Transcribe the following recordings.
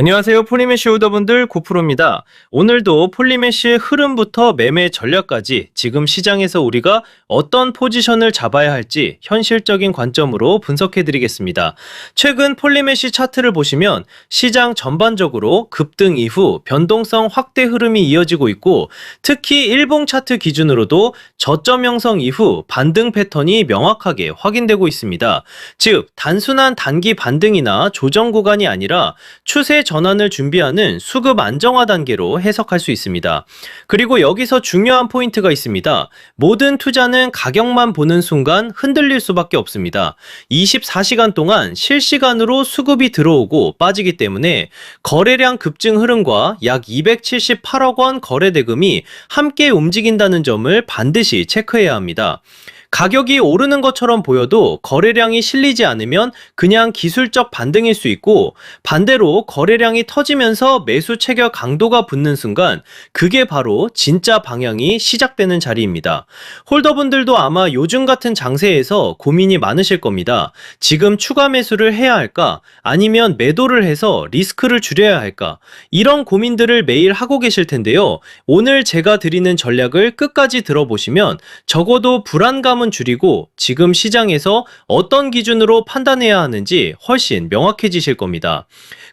안녕하세요. 폴리메시 오더분들 고프로입니다. 오늘도 폴리메시의 흐름부터 매매 전략까지 지금 시장에서 우리가 어떤 포지션을 잡아야 할지 현실적인 관점으로 분석해 드리겠습니다. 최근 폴리메시 차트를 보시면 시장 전반적으로 급등 이후 변동성 확대 흐름이 이어지고 있고 특히 일봉 차트 기준으로도 저점 형성 이후 반등 패턴이 명확하게 확인되고 있습니다. 즉, 단순한 단기 반등이나 조정 구간이 아니라 추세 전환을 준비하는 수급 안정화 단계로 해석할 수 있습니다. 그리고 여기서 중요한 포인트가 있습니다. 모든 투자는 가격만 보는 순간 흔들릴 수밖에 없습니다. 24시간 동안 실시간으로 수급이 들어오고 빠지기 때문에 거래량 급증 흐름과 약 278억 원 거래 대금이 함께 움직인다는 점을 반드시 체크해야 합니다. 가격이 오르는 것처럼 보여도 거래량이 실리지 않으면 그냥 기술적 반등일 수 있고 반대로 거래량이 터지면서 매수 체결 강도가 붙는 순간 그게 바로 진짜 방향이 시작되는 자리입니다. 홀더분들도 아마 요즘 같은 장세에서 고민이 많으실 겁니다. 지금 추가 매수를 해야 할까? 아니면 매도를 해서 리스크를 줄여야 할까? 이런 고민들을 매일 하고 계실 텐데요. 오늘 제가 드리는 전략을 끝까지 들어보시면 적어도 불안감 부담은 줄이고 지금 시장에서 어떤 기준으로 판단해야 하는지 훨씬 명확해지실 겁니다.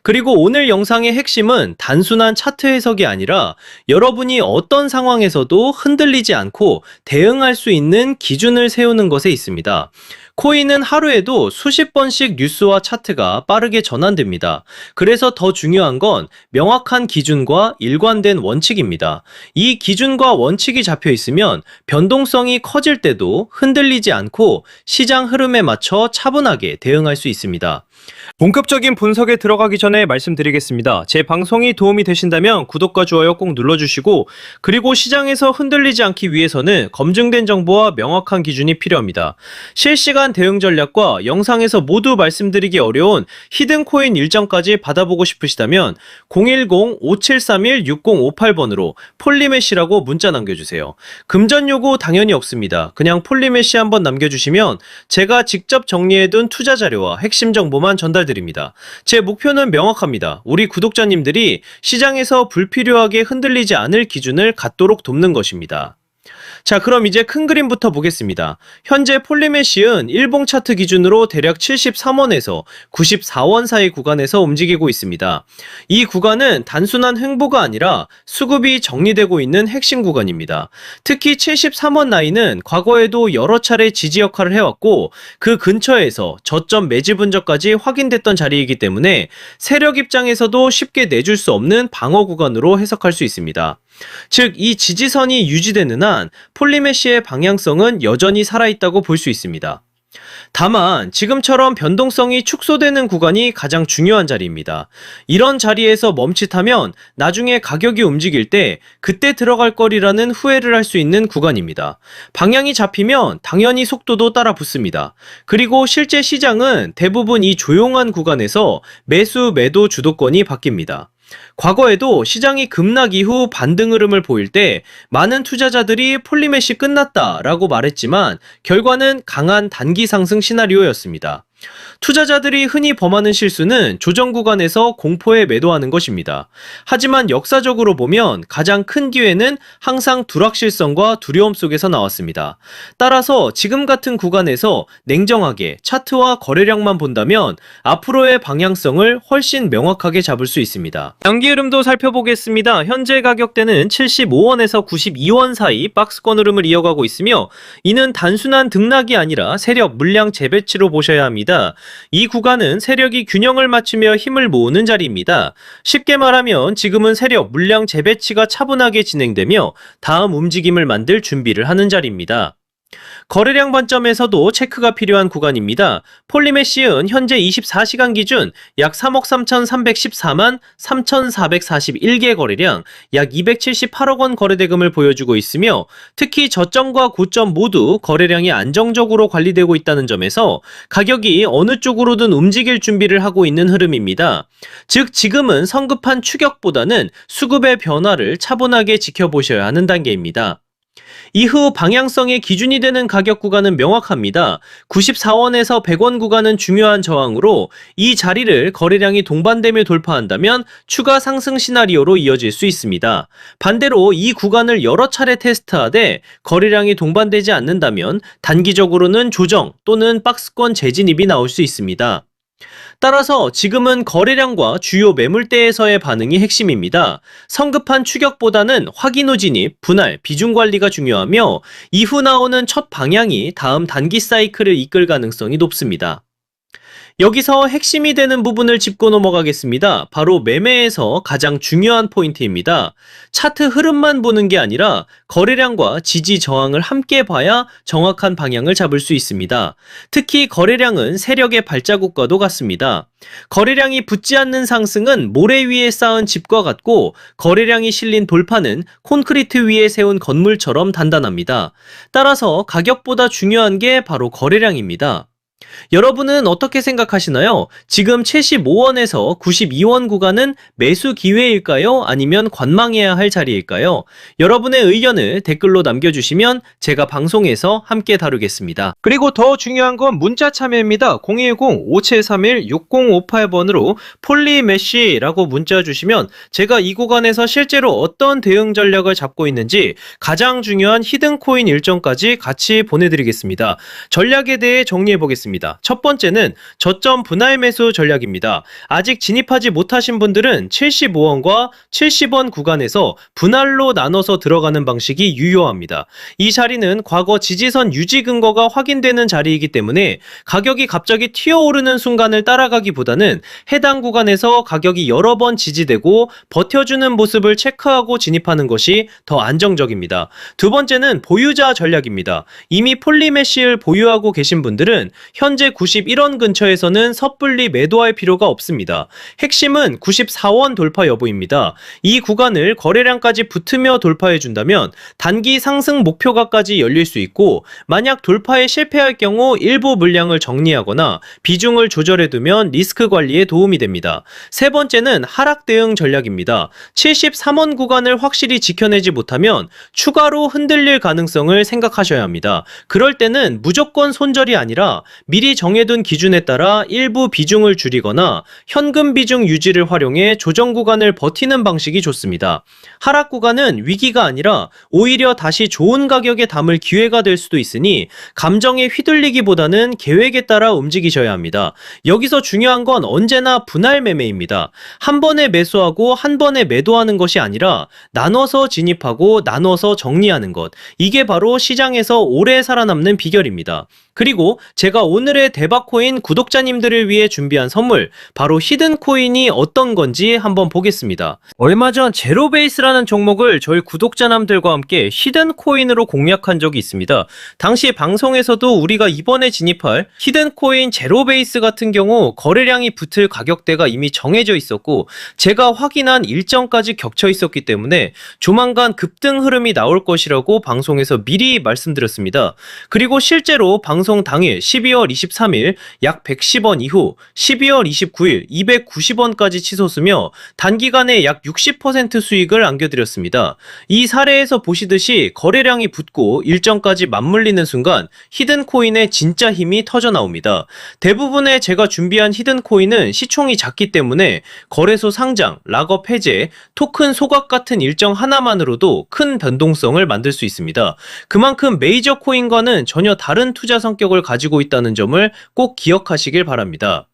그리고 오늘 영상의 핵심은 단순한 차트 해석이 아니라 여러분이 어떤 상황에서도 흔들리지 않고 대응할 수 있는 기준을 세우는 것에 있습니다. 코인은 하루에도 수십 번씩 뉴스와 차트가 빠르게 전환됩니다. 그래서 더 중요한 건 명확한 기준과 일관된 원칙입니다. 이 기준과 원칙이 잡혀 있으면 변동성이 커질 때도 흔들리지 않고 시장 흐름에 맞춰 차분하게 대응할 수 있습니다. 본격적인 분석에 들어가기 전에 말씀드리겠습니다. 제 방송이 도움이 되신다면 구독과 좋아요 꼭 눌러주시고 그리고 시장에서 흔들리지 않기 위해서는 검증된 정보와 명확한 기준이 필요합니다. 실시간 대응 전략과 영상에서 모두 말씀드리기 어려운 히든코인 일정까지 받아보고 싶으시다면 010-5731-6058번으로 폴리메시라고 문자 남겨주세요. 금전 요구 당연히 없습니다. 그냥 폴리메시 한번 남겨주시면 제가 직접 정리해둔 투자 자료와 핵심 정보만 전달 전달드립니다. 제 목표는 명확합니다. 우리 구독자님들이 시장에서 불필요하게 흔들리지 않을 기준을 갖도록 돕는 것입니다. 자, 그럼 이제 큰 그림부터 보겠습니다. 현재 폴리메시은 일봉 차트 기준으로 대략 73원에서 94원 사이 구간에서 움직이고 있습니다. 이 구간은 단순한 횡보가 아니라 수급이 정리되고 있는 핵심 구간입니다. 특히 73원 라인은 과거에도 여러 차례 지지 역할을 해왔고 그 근처에서 저점 매집 분적까지 확인됐던 자리이기 때문에 세력 입장에서도 쉽게 내줄 수 없는 방어 구간으로 해석할 수 있습니다. 즉, 이 지지선이 유지되는 한 폴리메시의 방향성은 여전히 살아있다고 볼 수 있습니다. 다만 지금처럼 변동성이 축소되는 구간이 가장 중요한 자리입니다. 이런 자리에서 멈칫하면 나중에 가격이 움직일 때 그때 들어갈 거리라는 후회를 할 수 있는 구간입니다. 방향이 잡히면 당연히 속도도 따라 붙습니다. 그리고 실제 시장은 대부분 이 조용한 구간에서 매수 매도 주도권이 바뀝니다. 과거에도 시장이 급락 이후 반등 흐름을 보일 때 많은 투자자들이 폴리메시 끝났다라고 말했지만 결과는 강한 단기 상승 시나리오였습니다. 투자자들이 흔히 범하는 실수는 조정 구간에서 공포에 매도하는 것입니다. 하지만 역사적으로 보면 가장 큰 기회는 항상 불확실성과 두려움 속에서 나왔습니다. 따라서 지금 같은 구간에서 냉정하게 차트와 거래량만 본다면 앞으로의 방향성을 훨씬 명확하게 잡을 수 있습니다. 연기 흐름도 살펴보겠습니다. 현재 가격대는 75원에서 92원 사이 박스권 흐름을 이어가고 있으며 이는 단순한 등락이 아니라 세력 물량 재배치로 보셔야 합니다. 이 구간은 세력이 균형을 맞추며 힘을 모으는 자리입니다. 쉽게 말하면 지금은 세력 물량 재배치가 차분하게 진행되며 다음 움직임을 만들 준비를 하는 자리입니다. 거래량 관점에서도 체크가 필요한 구간입니다. 폴리메시은 현재 24시간 기준 약 3억 3,314만 3,441개 거래량, 약 278억 원 거래대금을 보여주고 있으며 특히 저점과 고점 모두 거래량이 안정적으로 관리되고 있다는 점에서 가격이 어느 쪽으로든 움직일 준비를 하고 있는 흐름입니다. 즉 지금은 성급한 추격보다는 수급의 변화를 차분하게 지켜보셔야 하는 단계입니다. 이후 방향성의 기준이 되는 가격 구간은 명확합니다. 94원에서 100원 구간은 중요한 저항으로 이 자리를 거래량이 동반되며 돌파한다면 추가 상승 시나리오로 이어질 수 있습니다. 반대로 이 구간을 여러 차례 테스트하되 거래량이 동반되지 않는다면 단기적으로는 조정 또는 박스권 재진입이 나올 수 있습니다. 따라서 지금은 거래량과 주요 매물대에서의 반응이 핵심입니다. 성급한 추격보다는 확인 후 진입, 분할, 비중 관리가 중요하며 이후 나오는 첫 방향이 다음 단기 사이클을 이끌 가능성이 높습니다. 여기서 핵심이 되는 부분을 짚고 넘어가겠습니다. 바로 매매에서 가장 중요한 포인트입니다. 차트 흐름만 보는 게 아니라 거래량과 지지 저항을 함께 봐야 정확한 방향을 잡을 수 있습니다. 특히 거래량은 세력의 발자국과도 같습니다. 거래량이 붙지 않는 상승은 모래 위에 쌓은 집과 같고 거래량이 실린 돌파는 콘크리트 위에 세운 건물처럼 단단합니다. 따라서 가격보다 중요한 게 바로 거래량입니다. 여러분은 어떻게 생각하시나요? 지금 75원에서 92원 구간은 매수 기회일까요? 아니면 관망해야 할 자리일까요? 여러분의 의견을 댓글로 남겨주시면 제가 방송에서 함께 다루겠습니다. 그리고 더 중요한 건 문자 참여입니다. 010-5731-6058번으로 폴리메쉬라고 문자 주시면 제가 이 구간에서 실제로 어떤 대응 전략을 잡고 있는지 가장 중요한 히든코인 일정까지 같이 보내드리겠습니다. 전략에 대해 정리해 보겠 습니다. 첫 번째는 저점 분할 매수 전략입니다. 아직 진입하지 못하신 분들은 75원과 70원 구간에서 분할로 나눠서 들어가는 방식이 유효합니다. 이 자리는 과거 지지선 유지 근거가 확인되는 자리이기 때문에 가격이 갑자기 튀어오르는 순간을 따라가기보다는 해당 구간에서 가격이 여러 번 지지되고 버텨주는 모습을 체크하고 진입하는 것이 더 안정적입니다. 두 번째는 보유자 전략입니다. 이미 폴리메시를 보유하고 계신 분들은 현재 91원 근처에서는 섣불리 매도할 필요가 없습니다. 핵심은 94원 돌파 여부입니다. 이 구간을 거래량까지 붙으며 돌파해 준다면 단기 상승 목표가까지 열릴 수 있고 만약 돌파에 실패할 경우 일부 물량을 정리하거나 비중을 조절해 두면 리스크 관리에 도움이 됩니다. 세 번째는 하락 대응 전략입니다. 73원 구간을 확실히 지켜내지 못하면 추가로 흔들릴 가능성을 생각하셔야 합니다. 그럴 때는 무조건 손절이 아니라 미리 정해둔 기준에 따라 일부 비중을 줄이거나 현금 비중 유지를 활용해 조정 구간을 버티는 방식이 좋습니다. 하락 구간은 위기가 아니라 오히려 다시 좋은 가격에 담을 기회가 될 수도 있으니 감정에 휘둘리기보다는 계획에 따라 움직이셔야 합니다. 여기서 중요한 건 언제나 분할 매매입니다. 한 번에 매수하고 한 번에 매도하는 것이 아니라 나눠서 진입하고 나눠서 정리하는 것. 이게 바로 시장에서 오래 살아남는 비결입니다. 그리고 제가 오늘의 대박코인 구독자님들을 위해 준비한 선물, 바로 히든코인이 어떤 건지 한번 보겠습니다. 얼마 전 제로베이스라는 종목을 저희 구독자남들과 함께 히든코인으로 공략한 적이 있습니다. 당시 방송에서도 우리가 이번에 진입할 히든코인 제로베이스 같은 경우 거래량이 붙을 가격대가 이미 정해져 있었고, 제가 확인한 일정까지 겹쳐 있었기 때문에 조만간 급등 흐름이 나올 것이라고 방송에서 미리 말씀드렸습니다. 그리고 실제로 방송 당일 12월 23일 약 110원 이후 12월 29일 290원까지 치솟으며 단기간에 약 60% 수익을 안겨드렸습니다. 이 사례에서 보시듯이 거래량이 붙고 일정까지 맞물리는 순간 히든코인의 진짜 힘이 터져 나옵니다. 대부분의 제가 준비한 히든코인은 시총이 작기 때문에 거래소 상장, 락업 해제, 토큰 소각 같은 일정 하나만으로도 큰 변동성을 만들 수 있습니다. 그만큼 메이저 코인과는 전혀 다른 투자 성 격을 가지고 있다는 점을 꼭 기억하시길 바랍니다.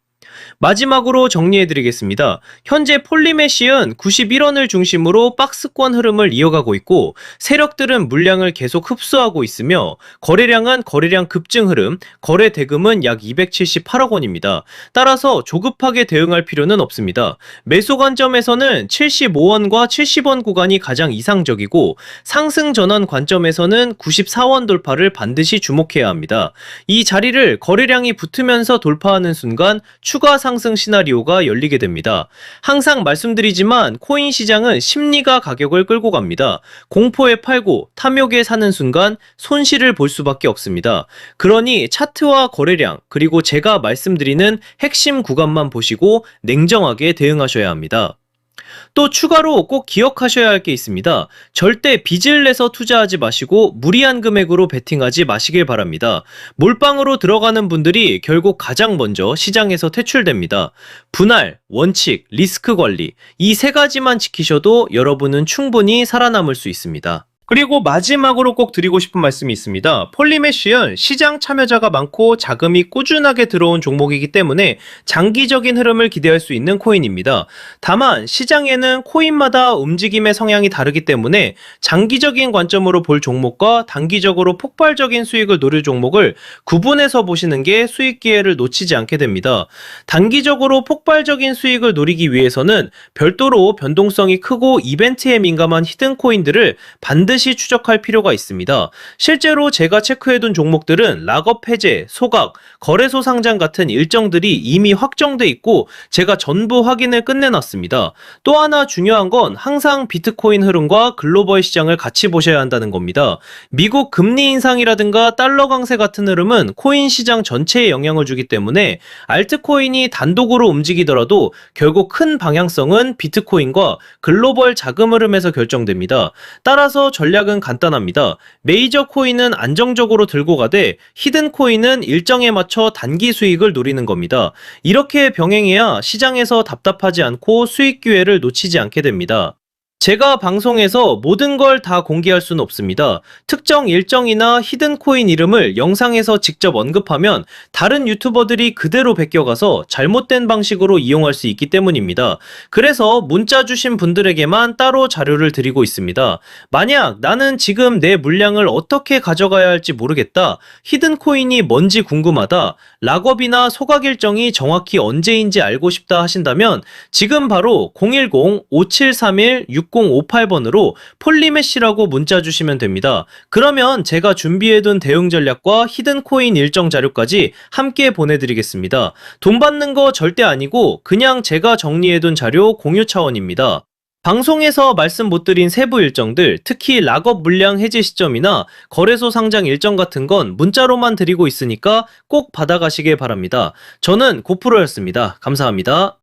마지막으로 정리해드리겠습니다. 현재 폴리메시은 91원을 중심으로 박스권 흐름을 이어가고 있고 세력들은 물량을 계속 흡수하고 있으며 거래량은 거래량 급증 흐름, 거래 대금은 약 278억 원입니다. 따라서 조급하게 대응할 필요는 없습니다. 매수 관점에서는 75원과 70원 구간이 가장 이상적이고 상승 전환 관점에서는 94원 돌파를 반드시 주목해야 합니다. 이 자리를 거래량이 붙으면서 돌파하는 순간 추가 상승 시나리오가 열리게 됩니다. 항상 말씀드리지만 코인 시장은 심리가 가격을 끌고 갑니다. 공포에 팔고 탐욕에 사는 순간 손실을 볼 수밖에 없습니다. 그러니 차트와 거래량 그리고 제가 말씀드리는 핵심 구간만 보시고 냉정하게 대응하셔야 합니다. 또 추가로 꼭 기억하셔야 할 게 있습니다. 절대 빚을 내서 투자하지 마시고 무리한 금액으로 베팅하지 마시길 바랍니다. 몰빵으로 들어가는 분들이 결국 가장 먼저 시장에서 퇴출됩니다. 분할, 원칙, 리스크 관리 이 세 가지만 지키셔도 여러분은 충분히 살아남을 수 있습니다. 그리고 마지막으로 꼭 드리고 싶은 말씀이 있습니다. 폴리메쉬은 시장 참여자가 많고 자금이 꾸준하게 들어온 종목이기 때문에 장기적인 흐름을 기대할 수 있는 코인입니다. 다만 시장에는 코인마다 움직임의 성향이 다르기 때문에 장기적인 관점으로 볼 종목과 단기적으로 폭발적인 수익을 노릴 종목을 구분해서 보시는 게 수익 기회를 놓치지 않게 됩니다. 단기적으로 폭발적인 수익을 노리기 위해서는 별도로 변동성이 크고 이벤트에 민감한 히든 코인들을 반드시 추적할 필요가 있습니다. 실제로 제가 체크해둔 종목들은 락업 해제, 소각, 거래소 상장 같은 일정들이 이미 확정돼 있고 제가 전부 확인을 끝내놨습니다. 또 하나 중요한 건 항상 비트코인 흐름과 글로벌 시장을 같이 보셔야 한다는 겁니다. 미국 금리 인상이라든가 달러 강세 같은 흐름은 코인 시장 전체에 영향을 주기 때문에 알트코인이 단독으로 움직이더라도 결국 큰 방향성은 비트코인과 글로벌 자금 흐름에서 결정됩니다. 따라서 전략 은 간단합니다. 메이저 코인은 안정적으로 들고 가되 히든 코인은 일정에 맞춰 단기 수익을 노리는 겁니다. 이렇게 병행해야 시장에서 답답하지 않고 수익 기회를 놓치지 않게 됩니다. 제가 방송에서 모든 걸 다 공개할 수는 없습니다. 특정 일정이나 히든 코인 이름을 영상에서 직접 언급하면 다른 유튜버들이 그대로 베껴가서 잘못된 방식으로 이용할 수 있기 때문입니다. 그래서 문자 주신 분들에게만 따로 자료를 드리고 있습니다. 만약 나는 지금 내 물량을 어떻게 가져가야 할지 모르겠다. 히든 코인이 뭔지 궁금하다. 락업이나 소각 일정이 정확히 언제인지 알고 싶다 하신다면 지금 바로 010-5731-6058번으로 폴리메시라고 문자 주시면 됩니다. 그러면 제가 준비해둔 대응 전략과 히든 코인 일정 자료까지 함께 보내드리겠습니다. 돈 받는 거 절대 아니고 그냥 제가 정리해둔 자료 공유 차원입니다. 방송에서 말씀 못 드린 세부 일정들, 특히 락업 물량 해제 시점이나 거래소 상장 일정 같은 건 문자로만 드리고 있으니까 꼭 받아가시길 바랍니다. 저는 고프로였습니다. 감사합니다.